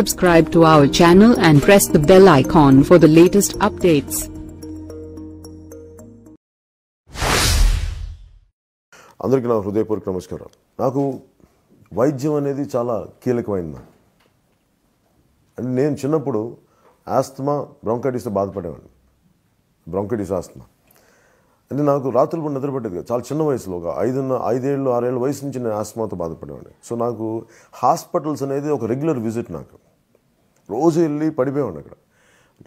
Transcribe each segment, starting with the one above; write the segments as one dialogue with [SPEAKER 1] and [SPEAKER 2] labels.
[SPEAKER 1] Subscribe to our channel and press the bell icon for the latest updates.
[SPEAKER 2] అందరికీ నా హృదయపూర్వక నమస్కారం నాకు వైద్యం అనేది చాలా కీలకమైంది. అంటే నేను చిన్నప్పుడు ఆస్తమా బ్రాంకైటిస్తో బాధపడేవాడిని. Bronchitis asthma. అంటే నాకు రాత్రులు కూడా నిద్ర పట్టేది చాలా చిన్న వయసులో ఒక ఐదున్న ఐదేళ్ళు ఆరేళ్ళ వయసు నుంచి నేను ఆస్మాతో బాధపడేవాడిని. సో నాకు హాస్పిటల్స్ అనేది ఒక రెగ్యులర్ విజిట్ నాకు. రోజు వెళ్ళి పడిపోయాడు అక్కడ.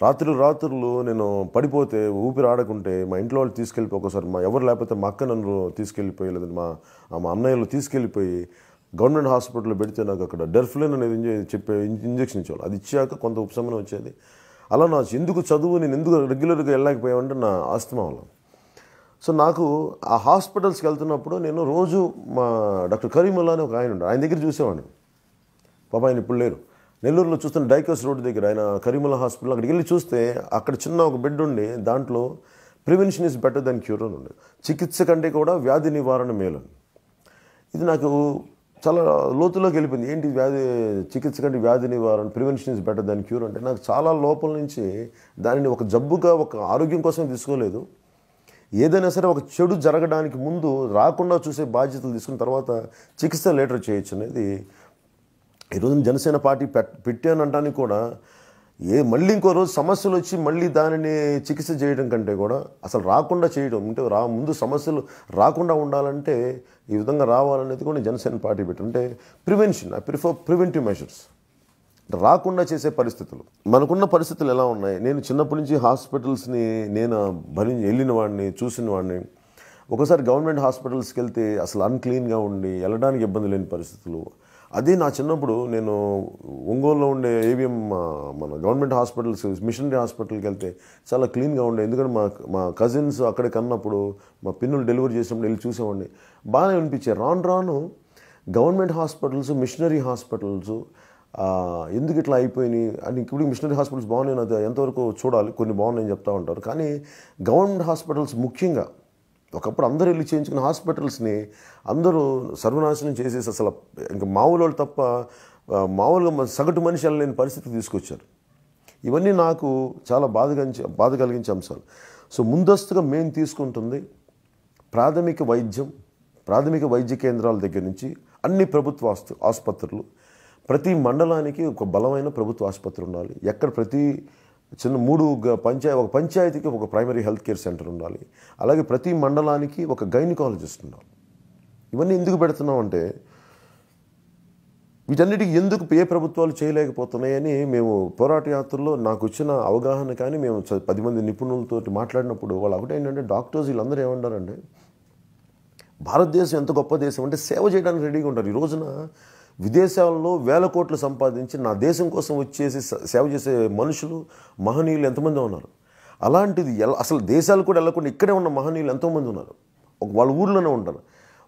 [SPEAKER 2] రాత్రులు రాత్రులు నేను పడిపోతే ఊపిరి ఆడకుంటే మా ఇంట్లో వాళ్ళు తీసుకెళ్ళిపోయి ఒకసారి మా ఎవరు లేకపోతే మా అక్క నన్ను తీసుకెళ్ళిపోయి లేదంటే మా మా అన్నయ్యలు తీసుకెళ్ళిపోయి గవర్నమెంట్ హాస్పిటల్లో పెడితే నాకు అక్కడ డెర్ఫ్లిన్ అనేది ఇంజ- చెప్పే ఇంజెక్షన్ ఇచ్చేవాళ్ళు. అది ఇచ్చాక కొంత ఉపశమనం వచ్చేది. అలా నా ఎందుకు చదువు నేను ఎందుకు రెగ్యులర్గా వెళ్ళలేకపోయావంటే నా ఆస్తమా వల్ల. సో నాకు ఆ హాస్పిటల్స్కి వెళ్తున్నప్పుడు నేను రోజు మా డాక్టర్ కరీముల్లా అని ఒక ఆయన ఉండే. ఆయన దగ్గర చూసేవాడిని. పాప ఆయన ఇప్పుడు లేరు. నెల్లూరులో చూస్తున్న డైకస్ రోడ్ దగ్గర ఆయన కరీముల్లా హాస్పిటల్ అక్కడికి వెళ్ళి చూస్తే అక్కడ చిన్న ఒక బెడ్ ఉండి. దాంట్లో prevention is better than cure అని ఉంది చికిత్స కంటే కూడా వ్యాధి నివారణ మేలు ఇది నాకు చాలా లోతులోకి వెళ్ళిపోయింది. ఏంటి వ్యాధి చికిత్స కంటే వ్యాధి నివారణ prevention is better than cure అంటే నాకు చాలా లోపల నుంచి దానిని ఒక జబ్బుగా ఒక ఆరోగ్యం కోసం తీసుకోలేదు. ఏదైనా సరే ఒక చెడు జరగడానికి ముందు రాకుండా చూసే బాధ్యతలు తీసుకున్న తర్వాత చికిత్స లేటర్ చేయొచ్చు అనేది ఈరోజు జనసేన పార్టీ పెట్ పెట్టానంటానికి కూడా ఏ మళ్ళీ ఇంకో రోజు సమస్యలు వచ్చి మళ్ళీ దానిని చికిత్స చేయడం కంటే కూడా అసలు రాకుండా చేయడం అంటే రా ముందు సమస్యలు రాకుండా ఉండాలంటే ఈ విధంగా రావాలనేది కూడా జనసేన పార్టీ పెట్టారు అంటే prevention I prefer preventive measures. రాకుండా చేసే పరిస్థితులు. మనకున్న పరిస్థితులు ఎలా ఉన్నాయి? నేను చిన్నప్పటి నుంచి హాస్పిటల్స్ని నేను భరించి వెళ్ళిన వాడిని చూసిన వాడిని. ఒకసారి గవర్నమెంట్ హాస్పిటల్స్కి వెళ్తే అసలు అన్క్లీన్గా ఉండి వెళ్ళడానికి ఇబ్బంది లేని పరిస్థితులు. అదే నా చిన్నప్పుడు నేను ఒంగోలులో ఉండే ఏవిఎం మన గవర్నమెంట్ హాస్పిటల్స్ మిషనరీ హాస్పిటల్కి వెళ్తే చాలా క్లీన్గా ఉండే. ఎందుకంటే మా మా కజిన్స్ అక్కడే కన్నప్పుడు మా పిన్నులు డెలివరీ చేసినప్పుడు వెళ్ళి చూసేవాడిని. బాగానే అనిపించాయి రాను రాను గవర్నమెంట్ హాస్పిటల్స్ మిషనరీ హాస్పిటల్స్ ఎందుకు ఇట్లా అయిపోయినాయి? అని ఇప్పుడు మిషనరీ హాస్పిటల్స్ బాగున్నాయి అది ఎంతవరకు చూడాలి? కొన్ని బాగున్నాయని చెప్తా ఉంటారు. కానీ గవర్నమెంట్ హాస్పిటల్స్ ముఖ్యంగా ఒకప్పుడు అందరూ వెళ్ళి చేయించుకున్న హాస్పిటల్స్ని అందరూ సర్వనాశనం చేసేసి అసలు ఇంకా మామూలు వాళ్ళు తప్ప మామూలుగా సగటు మనిషి వెళ్ళలేని పరిస్థితి తీసుకొచ్చారు. ఇవన్నీ నాకు చాలా బాధ బాధ కలిగించే అంశాలు. సో ముందస్తుగా మేము తీసుకుంటుంది ప్రాథమిక వైద్యం ప్రాథమిక వైద్య కేంద్రాల దగ్గర నుంచి అన్ని ప్రభుత్వ ఆస్పత్రులు ఆసుపత్రులు. ప్రతి మండలానికి ఒక బలమైన ప్రభుత్వ ఆసుపత్రి ఉండాలి. ఎక్కడ ప్రతి చిన్న మూడు పంచాయతీ పంచాయ ఒక పంచాయతీకి ఒక ప్రైమరీ హెల్త్ కేర్ సెంటర్ ఉండాలి. అలాగే ప్రతి మండలానికి ఒక గైనకాలజిస్ట్ ఉండాలి. ఇవన్నీ ఎందుకు పెడుతున్నాం అంటే వీటన్నిటికీ ఎందుకు ఏ ప్రభుత్వాలు చేయలేకపోతున్నాయని మేము పోరాట యాత్రలో నాకు వచ్చిన అవగాహన కానీ మేము పది మంది నిపుణులతో మాట్లాడినప్పుడు వాళ్ళు ఒకటి ఏంటంటే డాక్టర్స్ వీళ్ళందరూ ఏమంటారంటే భారతదేశం ఎంత గొప్ప దేశం అంటే సేవ చేయడానికి రెడీగా ఉంటారు. ఈ రోజున విదేశాల్లో వేల కోట్లు సంపాదించి నా దేశం కోసం వచ్చేసి సేవ చేసే మనుషులు మహనీయులు ఎంతమంది ఉన్నారు? అలాంటిది ఎలా అసలు దేశాలు కూడా వెళ్ళకుండా ఇక్కడే ఉన్న మహనీయులు ఎంతోమంది ఉన్నారు? ఒక వాళ్ళ ఊర్లోనే ఉంటారు.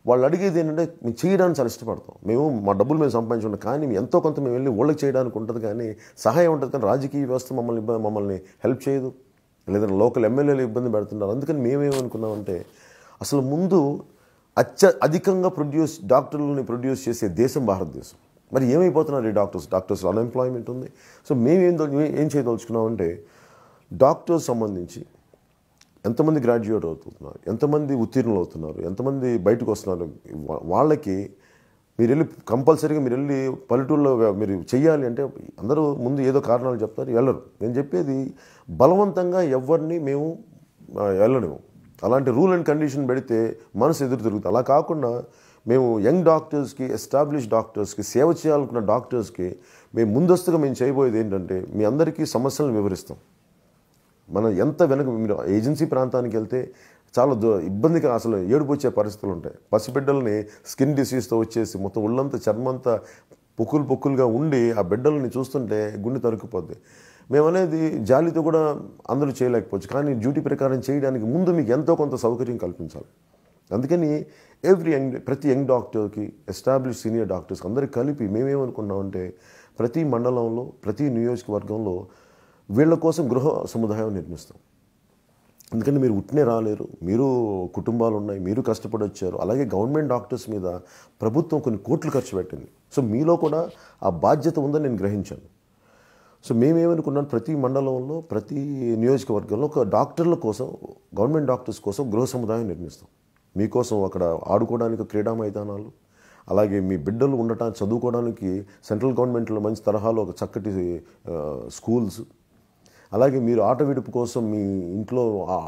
[SPEAKER 2] వాళ్ళు అడిగేది ఏంటంటే మేము చేయడానికి చాలా ఇష్టపడతాం. మేము మా డబ్బులు మేము సంపాదించుకుంటాం కానీ ఎంతో కొంత మేము వెళ్ళి ఊళ్ళకి చేయడానికి ఉంటుంది కానీ సహాయం ఉంటుంది కానీ రాజకీయ వ్యవస్థ మమ్మల్ని మమ్మల్ని హెల్ప్ చేయదు. లేదంటే లోకల్ ఎమ్మెల్యేలు ఇబ్బంది పెడుతున్నారు. అందుకని మేమేమనుకున్నామంటే అసలు ముందు అత్య అధికంగా ప్రొడ్యూస్ డాక్టర్లని ప్రొడ్యూస్ చేసే దేశం భారతదేశం. మరి ఏమైపోతున్నారు ఈ డాక్టర్స్? డాక్టర్స్ అన్ఎంప్లాయ్మెంట్ ఉంది. సో మేమేం ఏం ఏం చేయదలుచుకున్నామంటే డాక్టర్స్ సంబంధించి ఎంతమంది గ్రాడ్యుయేట్ అవుతున్నారు ఎంతమంది ఉత్తీర్ణులు అవుతున్నారు ఎంతమంది బయటకు వస్తున్నారు వాళ్ళకి మీరు వెళ్ళి కంపల్సరీగా మీరు వెళ్ళి పల్లెటూరులో మీరు చెయ్యాలి అంటే అందరూ ముందు ఏదో కారణాలు చెప్తారు వెళ్ళరు. నేను చెప్పేది బలవంతంగా ఎవరిని మేము వెళ్ళలేము అలాంటి రూల్ అండ్ కండిషన్ పెడితే మనసు ఎదురు తిరుగుతుంది. అలా కాకుండా మేము యంగ్ డాక్టర్స్కి ఎస్టాబ్లిష్ డాక్టర్స్కి సేవ చేయాలనుకున్న డాక్టర్స్కి మేము ముందస్తుగా మేము చేయబోయేది ఏంటంటే మీ అందరికీ సమస్యలను వివరిస్తాం. మనం ఎంత వెనక మీరు ఏజెన్సీ ప్రాంతానికి వెళ్తే చాలా దో ఇబ్బందిగా అసలు ఏడుపు వచ్చే పరిస్థితులు ఉంటాయి. పసిబిడ్డల్ని స్కిన్ డిసీజ్తో వచ్చేసి మొత్తం ఒళ్ళంతా చర్మంతా పొక్కులు పొక్కులుగా ఉండి ఆ బిడ్డల్ని చూస్తుంటే గుండె తరుక్కుపోద్ది. మేము అనేది జాలితో కూడా అందరూ చేయలేకపోవచ్చు. కానీ డ్యూటీ ప్రకారం చేయడానికి ముందు మీకు ఎంతో కొంత సౌకర్యం కల్పించాలి. అందుకని ఎవ్రీ యంగ్ ప్రతి యంగ్ డాక్టర్కి ఎస్టాబ్లిష్ సీనియర్ డాక్టర్స్కి అందరికి కలిపి మేమేమనుకున్నామంటే ప్రతి మండలంలో ప్రతి నియోజకవర్గంలో వీళ్ళ కోసం గృహ సముదాయం నిర్మిస్తాం. ఎందుకంటే మీరు ఉట్నే రాలేరు. మీరు కుటుంబాలు ఉన్నాయి మీరు కష్టపడి వచ్చారు అలాగే గవర్నమెంట్ డాక్టర్స్ మీద ప్రభుత్వం కొన్ని కోట్లు ఖర్చు పెట్టింది. సో మీలో కూడా ఆ బాధ్యత ఉందని నేను గ్రహించాను. సో మేమేమనుకున్నాం ప్రతి మండలంలో ప్రతి నియోజకవర్గంలో ఒక డాక్టర్ల కోసం గవర్నమెంట్ డాక్టర్స్ కోసం గృహ సముదాయం నిర్మిస్తాం. మీకోసం అక్కడ ఆడుకోవడానికి క్రీడా మైదానాలు అలాగే మీ బిడ్డలు ఉండటానికి చదువుకోవడానికి సెంట్రల్ గవర్నమెంట్లో మంచి తరహాలో ఒక చక్కటి స్కూల్స్. అలాగే మీరు ఆట విడుపు కోసం మీ ఇంట్లో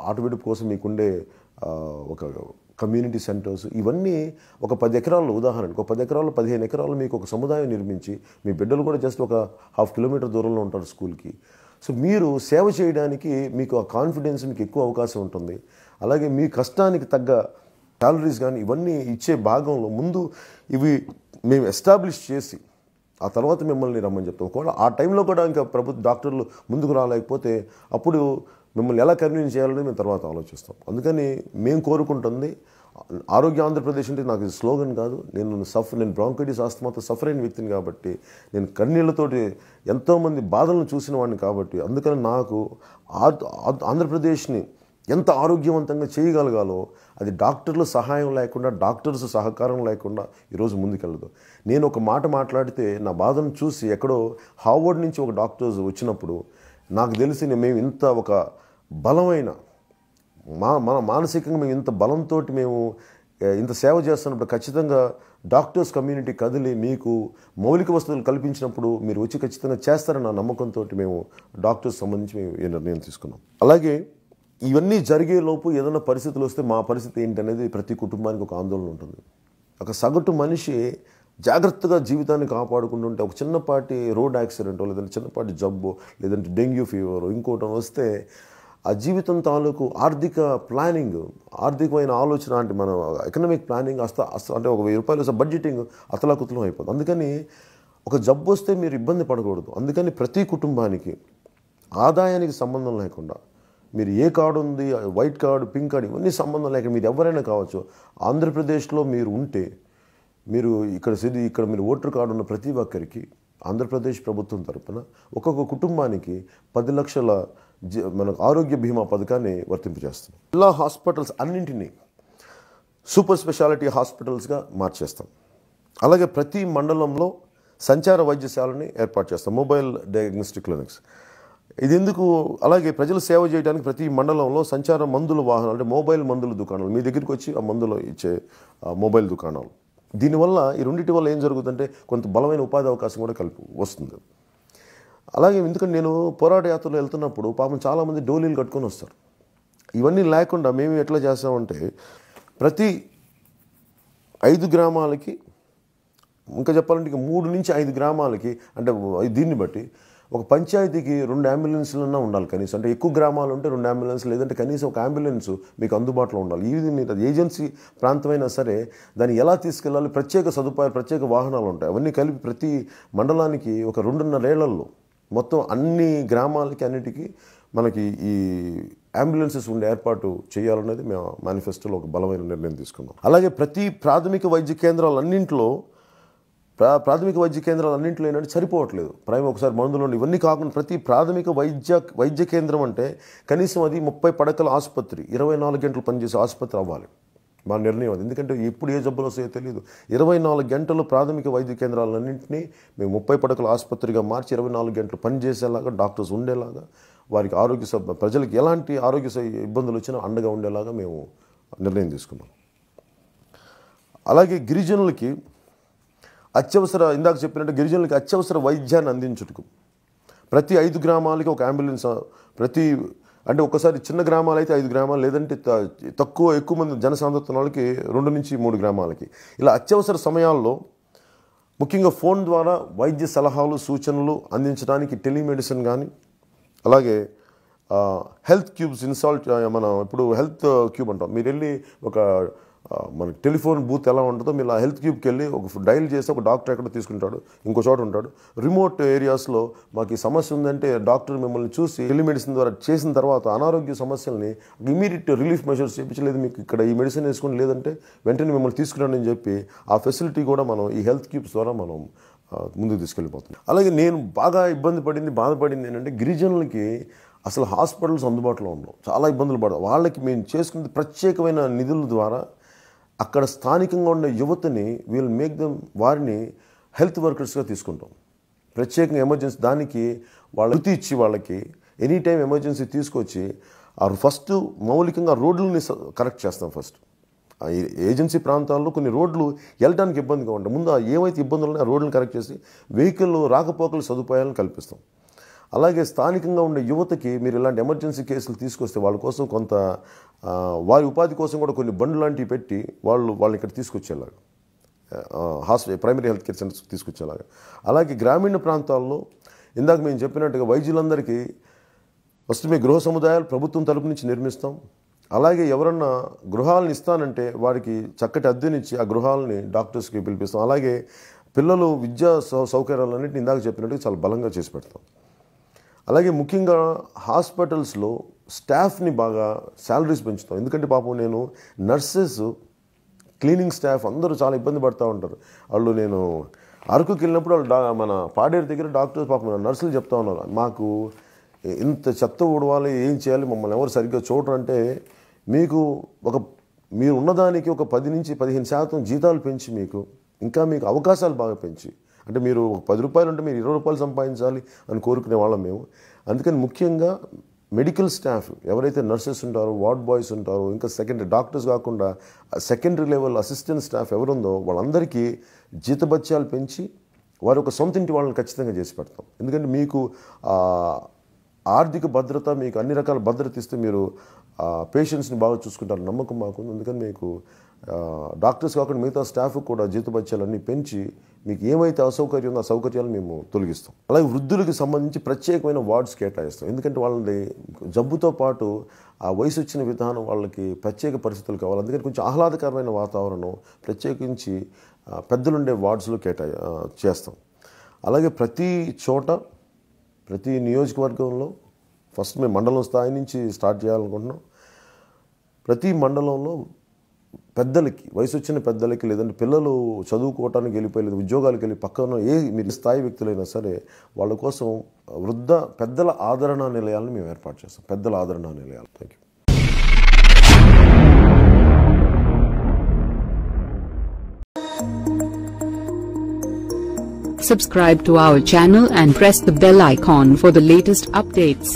[SPEAKER 2] ఆట విడుపు కోసం మీకుండే ఒక కమ్యూనిటీ సెంటర్స్ ఇవన్నీ ఒక పది ఎకరాల్లో ఉదాహరణకు ఒక పది ఎకరాలు పదిహేను ఎకరాలు మీకు ఒక సముదాయం నిర్మించి మీ బిడ్డలు కూడా జస్ట్ ఒక హాఫ్ కిలోమీటర్ దూరంలో ఉంటారు స్కూల్కి. సో మీరు సేవ చేయడానికి మీకు ఆ కాన్ఫిడెన్స్ మీకు ఎక్కువ అవకాశం ఉంటుంది. అలాగే మీ కష్టానికి తగ్గ శాలరీస్ కానీ ఇవన్నీ ఇచ్చే భాగంలో ముందు ఇవి మేము ఎస్టాబ్లిష్ చేసి ఆ తర్వాత మిమ్మల్ని రమ్మని చెప్తాం. ఒకవేళ ఆ టైంలో కూడా ఇంకా ప్రభుత్వ డాక్టర్లు ముందుకు రాలేకపోతే అప్పుడు మిమ్మల్ని ఎలా కన్వీన్స్ చేయాలని మేము తర్వాత ఆలోచిస్తాం. అందుకని మేము కోరుకుంటుంది ఆరోగ్య ఆంధ్రప్రదేశ్ అంటే నాకు ఇది స్లోగన్ కాదు. నేను సఫర్ నేను బ్రాంకైటిస్ ఆస్తమాతో సఫర్ అయిన వ్యక్తిని కాబట్టి నేను కన్నీళ్ళతోటి ఎంతోమంది బాధలను చూసిన వాడిని కాబట్టి అందుకని నాకు ఆంధ్రప్రదేశ్ని ఎంత ఆరోగ్యవంతంగా చేయగలగాలో అది డాక్టర్ల సహాయం లేకుండా డాక్టర్స్ సహకారం లేకుండా ఈరోజు ముందుకెళ్ళదు నేను ఒక మాట మాట్లాడితే నా బాధను చూసి ఎక్కడో హార్వర్డ్ నుంచి ఒక డాక్టర్స్ వచ్చినప్పుడు నాకు తెలిసిన మేము ఇంత ఒక బలమైన మా మన మానసికంగా మేము ఇంత బలంతో మేము ఇంత సేవ చేస్తున్నప్పుడు ఖచ్చితంగా డాక్టర్స్ కమ్యూనిటీ కదిలి మీకు మౌలిక వసతులు కల్పించినప్పుడు మీరు వచ్చి ఖచ్చితంగా చేస్తారన్న నమ్మకంతో మేము డాక్టర్స్ సంబంధించి మేము ఈ నిర్ణయం తీసుకున్నాం. అలాగే ఇవన్నీ జరిగే లోపు ఏదైనా పరిస్థితులు వస్తే మా పరిస్థితి ఏంటనేది ప్రతి కుటుంబానికి ఒక ఆందోళన ఉంటుంది. ఒక సగటు మనిషి జాగ్రత్తగా జీవితాన్ని కాపాడుకుంటుంటే ఒక చిన్నపాటి రోడ్ యాక్సిడెంటో లేదంటే చిన్నపాటి జబ్బు లేదంటే డెంగ్యూ ఫీవర్ ఇంకోటి వస్తే ఆ జీవితం తాలూకు ఆర్థిక ప్లానింగ్ ఆర్థికమైన ఆలోచన అంటే మన ఎకనామిక్ ప్లానింగ్ అస్త అస్త అంటే ఒక వెయ్యి రూపాయలు వస్తే బడ్జెటింగ్ అతలాకుతలం అయిపోతుంది అందుకని ఒక జబ్బు వస్తే మీరు ఇబ్బంది పడకూడదు. అందుకని ప్రతి కుటుంబానికి ఆదాయానికి సంబంధం లేకుండా మీరు ఏ కార్డు ఉంది వైట్ కార్డు పింక్ కార్డు ఇవన్నీ సంబంధం లేకుండా మీరు ఎవరైనా కావచ్చు ఆంధ్రప్రదేశ్లో మీరు ఉంటే మీరు ఇక్కడ సిద్ధి ఇక్కడ మీరు ఓటర్ కార్డు ఉన్న ప్రతి ఒక్కరికి ఆంధ్రప్రదేశ్ ప్రభుత్వం తరపున ఒక్కొక్క కుటుంబానికి పది లక్షల జ- మనకు ఆరోగ్య బీమా పథకాన్ని వర్తింపజేస్తాం. జిల్లా హాస్పిటల్స్ అన్నింటినీ సూపర్ స్పెషాలిటీ హాస్పిటల్స్గా మార్చేస్తాం. అలాగే ప్రతి మండలంలో సంచార వైద్యశాలని ఏర్పాటు చేస్తాం మొబైల్ డయాగ్నోస్టిక్ క్లినిక్స్. ఇది ఎందుకు అలాగే ప్రజలు సేవ చేయడానికి ప్రతి మండలంలో సంచార మందుల వాహనాలు అంటే మొబైల్ మందుల దుకాణాలు మీ దగ్గరికి వచ్చి ఆ మందులు ఇచ్చే మొబైల్ దుకాణాలు. దీనివల్ల ఈ రెండింటి వల్ల ఏం జరుగుతుందంటే కొంత బలమైన ఉపాధి అవకాశం కూడా కలిపి వస్తుంది. అలాగే ఎందుకంటే నేను పోరాట యాత్రలో వెళ్తున్నప్పుడు పాపం చాలామంది డోలీలు కట్టుకొని వస్తారు. ఇవన్నీ లేకుండా మేము ఎట్లా చేస్తామంటే ప్రతి ఐదు గ్రామాలకి ఇంకా చెప్పాలంటే మూడు నుంచి ఐదు గ్రామాలకి అంటే దీన్ని బట్టి ఒక పంచాయతీకి రెండు అంబులెన్స్లన్నా ఉండాలి కనీసం. అంటే ఎక్కువ గ్రామాలు ఉంటే రెండు అంబులెన్స్ లేదంటే కనీసం ఒక అంబులెన్స్ మీకు అందుబాటులో ఉండాలి. ఇది మీరు ఏజెన్సీ ప్రాంతమైనా సరే దాన్ని ఎలా తీసుకెళ్ళాలి? ప్రత్యేక సదుపాయాలు ప్రత్యేక వాహనాలు ఉంటాయి. అవన్నీ కలిపి ప్రతి మండలానికి ఒక రెండున్నరేళ్ళలో మొత్తం అన్ని గ్రామాలకి అన్నిటికీ మనకి ఈ అంబులెన్సెస్ ఉండే ఏర్పాటు చేయాలనేది మేము మేనిఫెస్టోలో ఒక బలమైన నిర్ణయం తీసుకున్నాం. అలాగే ప్రతి ప్రాథమిక వైద్య కేంద్రాలన్నింటిలో ప్రాథమిక వైద్య కేంద్రాలు అన్నింటిలో ఏంటంటే సరిపోవట్లేదు. ప్రైమ్ ఒకసారి మందులు ఇవన్నీ కాకుండా ప్రతి ప్రాథమిక వైద్య వైద్య కేంద్రం అంటే కనీసం అది ముప్పై పడకల ఆసుపత్రి ఇరవై నాలుగు గంటలు పనిచేసే ఆసుపత్రి అవ్వాలి. మా నిర్ణయం అది. ఎందుకంటే ఎప్పుడు ఏ జబ్బులు వస్తాయో తెలియదు ఇరవై నాలుగు గంటలు ప్రాథమిక వైద్య కేంద్రాలన్నింటినీ మేము ముప్పై పడకల ఆసుపత్రిగా మార్చి ఇరవై నాలుగు గంటలు పనిచేసేలాగా డాక్టర్స్ ఉండేలాగా వారికి ఆరోగ్య సబ్ ప్రజలకు ఎలాంటి ఆరోగ్య ఇబ్బందులు వచ్చినా అండగా ఉండేలాగా మేము నిర్ణయం తీసుకున్నాం. అలాగే గిరిజనులకి అత్యవసర ఇందాక చెప్పినట్టు గిరిజనులకి అత్యవసర వైద్యాన్ని అందించుటకు. ప్రతి ఐదు గ్రామాలకి ఒక అంబులెన్స్ ప్రతి అంటే ఒకసారి చిన్న గ్రామాలు అయితే ఐదు గ్రామాలు లేదంటే త- తక్కువ ఎక్కువ మంది జనసాంద్రత వాళ్ళకి రెండు నుంచి మూడు గ్రామాలకి. ఇలా అత్యవసర సమయాల్లో ముఖ్యంగా ఫోన్ ద్వారా వైద్య సలహాలు సూచనలు అందించడానికి టెలిమెడిసిన్ కానీ అలాగే హెల్త్ క్యూబ్స్ ఇన్సాల్ట్ మనం ఇప్పుడు హెల్త్ క్యూబ్ అంటాం. మీరు వెళ్ళి ఒక మనకి టెలిఫోన్ బూత్ ఎలా ఉంటుందో మీరు ఆ హెల్త్ క్యూబ్కి వెళ్ళి ఒక డైల్ చేసి ఒక డాక్టర్ ఎక్కడ తీసుకుంటాడు ఇంకో చోట ఉంటాడు. రిమోట్ ఏరియాస్లో మాకు ఈ సమస్య ఉందంటే డాక్టర్ మిమ్మల్ని చూసి టెలిమెడిసిన్ ద్వారా చేసిన తర్వాత అనారోగ్య సమస్యల్ని ఇమీడియట్ రిలీఫ్ మెషర్స్ చేయించలేదు మీకు ఇక్కడ ఈ మెడిసిన్ వేసుకుని లేదంటే వెంటనే మిమ్మల్ని తీసుకురండి అని చెప్పి ఆ ఫెసిలిటీ కూడా మనం ఈ హెల్త్ క్యూబ్స్ ద్వారా మనం ముందుకు తీసుకెళ్ళిపోతుంది అలాగే నేను బాగా ఇబ్బంది పడింది బాధపడింది ఏంటంటే గిరిజనులకి అసలు హాస్పిటల్స్ అందుబాటులో ఉండవు. చాలా ఇబ్బందులు పడవు వాళ్ళకి మేము చేసుకునే ప్రత్యేకమైన నిధుల ద్వారా అక్కడ స్థానికంగా ఉన్న యువతని వీల్ మేక్ దమ్ వారిని హెల్త్ వర్కర్స్గా తీసుకుంటాం. ప్రత్యేకంగా ఎమర్జెన్సీ దానికి వాళ్ళ వృత్తి ఇచ్చి వాళ్ళకి ఎనీ టైం ఎమర్జెన్సీ తీసుకొచ్చి ఆ ఫస్ట్ మౌలికంగా రోడ్లని స- కరెక్ట్ చేస్తాం ఫస్ట్ ఆ ఏజెన్సీ ప్రాంతాల్లో కొన్ని రోడ్లు వెళ్ళడానికి ఇబ్బందిగా ఉంటాయి. ముందు ఏవైతే ఇబ్బందులు ఉన్నాయో ఆ రోడ్లను కరెక్ట్ చేసి వెహికల్ రాకపోకల సదుపాయాలను కల్పిస్తాం. అలాగే స్థానికంగా ఉండే యువతకి మీరు ఇలాంటి ఎమర్జెన్సీ కేసులు తీసుకొస్తే వాళ్ళ కోసం కొంత వారి ఉపాధి కోసం కూడా కొన్ని బండ్లు లాంటివి పెట్టి వాళ్ళు వాళ్ళని ఇక్కడ తీసుకొచ్చేలాగా hospital primary health care centres తీసుకొచ్చేలాగా. అలాగే గ్రామీణ ప్రాంతాల్లో ఇందాక మేము చెప్పినట్టుగా వైద్యులందరికీ ఫస్ట్ మీ గృహ సముదాయాలు ప్రభుత్వం తరపు నుంచి నిర్మిస్తాం. అలాగే ఎవరన్నా గృహాలను ఇస్తానంటే వారికి చక్కటి అద్దెనిచ్చి ఆ గృహాలని డాక్టర్స్కి పిలిపిస్తాం. అలాగే పిల్లలు విద్యా సౌ సౌకర్యాలన్నింటినీ ఇందాక చెప్పినట్టుగా చాలా బలంగా చేసి పెడతాం. అలాగే ముఖ్యంగా హాస్పిటల్స్లో స్టాఫ్ని బాగా శాలరీస్ పెంచుతాం. ఎందుకంటే పాపం నేను నర్సెస్ క్లీనింగ్ స్టాఫ్ అందరూ చాలా ఇబ్బంది పడుతూ ఉంటారు. వాళ్ళు నేను అరకుకి వెళ్ళినప్పుడు వాళ్ళు డా మన పాడేరు దగ్గర డాక్టర్స్ పాపం నర్సులు చెప్తా ఉన్నారు. మాకు ఇంత చెత్త ఊడవాలి ఏం చేయాలి మమ్మల్ని ఎవరు సరిగ్గా చూడరు అంటే మీకు ఒక మీరు ఉన్నదానికి ఒక పది నుంచి పదిహేను శాతం జీతాలు పెంచి మీకు ఇంకా మీకు అవకాశాలు బాగా పెంచి అంటే మీరు ఒక పది రూపాయలు ఉంటే మీరు ఇరవై రూపాయలు సంపాదించాలి అని కోరుకునే వాళ్ళం మేము. అందుకని ముఖ్యంగా మెడికల్ స్టాఫ్ ఎవరైతే నర్సెస్ ఉంటారో వార్డ్ బాయ్స్ ఉంటారో ఇంకా సెకండరీ డాక్టర్స్ కాకుండా సెకండరీ లెవెల్ అసిస్టెంట్ స్టాఫ్ ఎవరుందో వాళ్ళందరికీ జీతభత్యాలు పెంచి వారి ఒక సొంత ఇంటి వాళ్ళని ఖచ్చితంగా చేసి పెడతాం. ఎందుకంటే మీకు ఆర్థిక భద్రత మీకు అన్ని రకాల భద్రత ఇస్తే మీరు పేషెంట్స్ని బాగా చూసుకుంటారు నమ్మకం మాకు అందుకని మీకు డాక్టర్స్ కాకుండా మిగతా స్టాఫ్ కూడా జీతభత్యాలన్నీ పెంచి మీకు ఏమైతే అసౌకర్యం ఉందో ఆ సౌకర్యాలు మేము తొలగిస్తాం. అలాగే వృద్ధులకు సంబంధించి ప్రత్యేకమైన వార్డ్స్ కేటాయిస్తాం. ఎందుకంటే వాళ్ళని జబ్బుతో పాటు ఆ వయసు వచ్చిన విధానం వాళ్ళకి ప్రత్యేక పరిస్థితులు కావాలి. అందుకని కొంచెం ఆహ్లాదకరమైన వాతావరణం ప్రత్యేకించి పెద్దలుండే వార్డ్స్లో కేటాయి చేస్తాం. అలాగే ప్రతి చోట ప్రతి నియోజకవర్గంలో ఫస్ట్ మేము మండలం స్థాయి నుంచి స్టార్ట్ చేయాలనుకుంటున్నాం. ప్రతి మండలంలో పెద్దలకి వయసు వచ్చిన పెద్దలకి లేదంటే పిల్లలు చదువుకోవటానికి వెళ్ళిపోయి లేదా ఉద్యోగాలకు వెళ్ళి పక్కన ఏ మీరు స్థాయి వ్యక్తులైనా సరే వాళ్ళ కోసం వృద్ధ పెద్దల ఆదరణ నిలయాలను మేము ఏర్పాటు చేస్తాం. పెద్దల ఆదరణ నిలయాలు. Thank you
[SPEAKER 1] Subscribe to our channel and press the bell icon for the latest updates.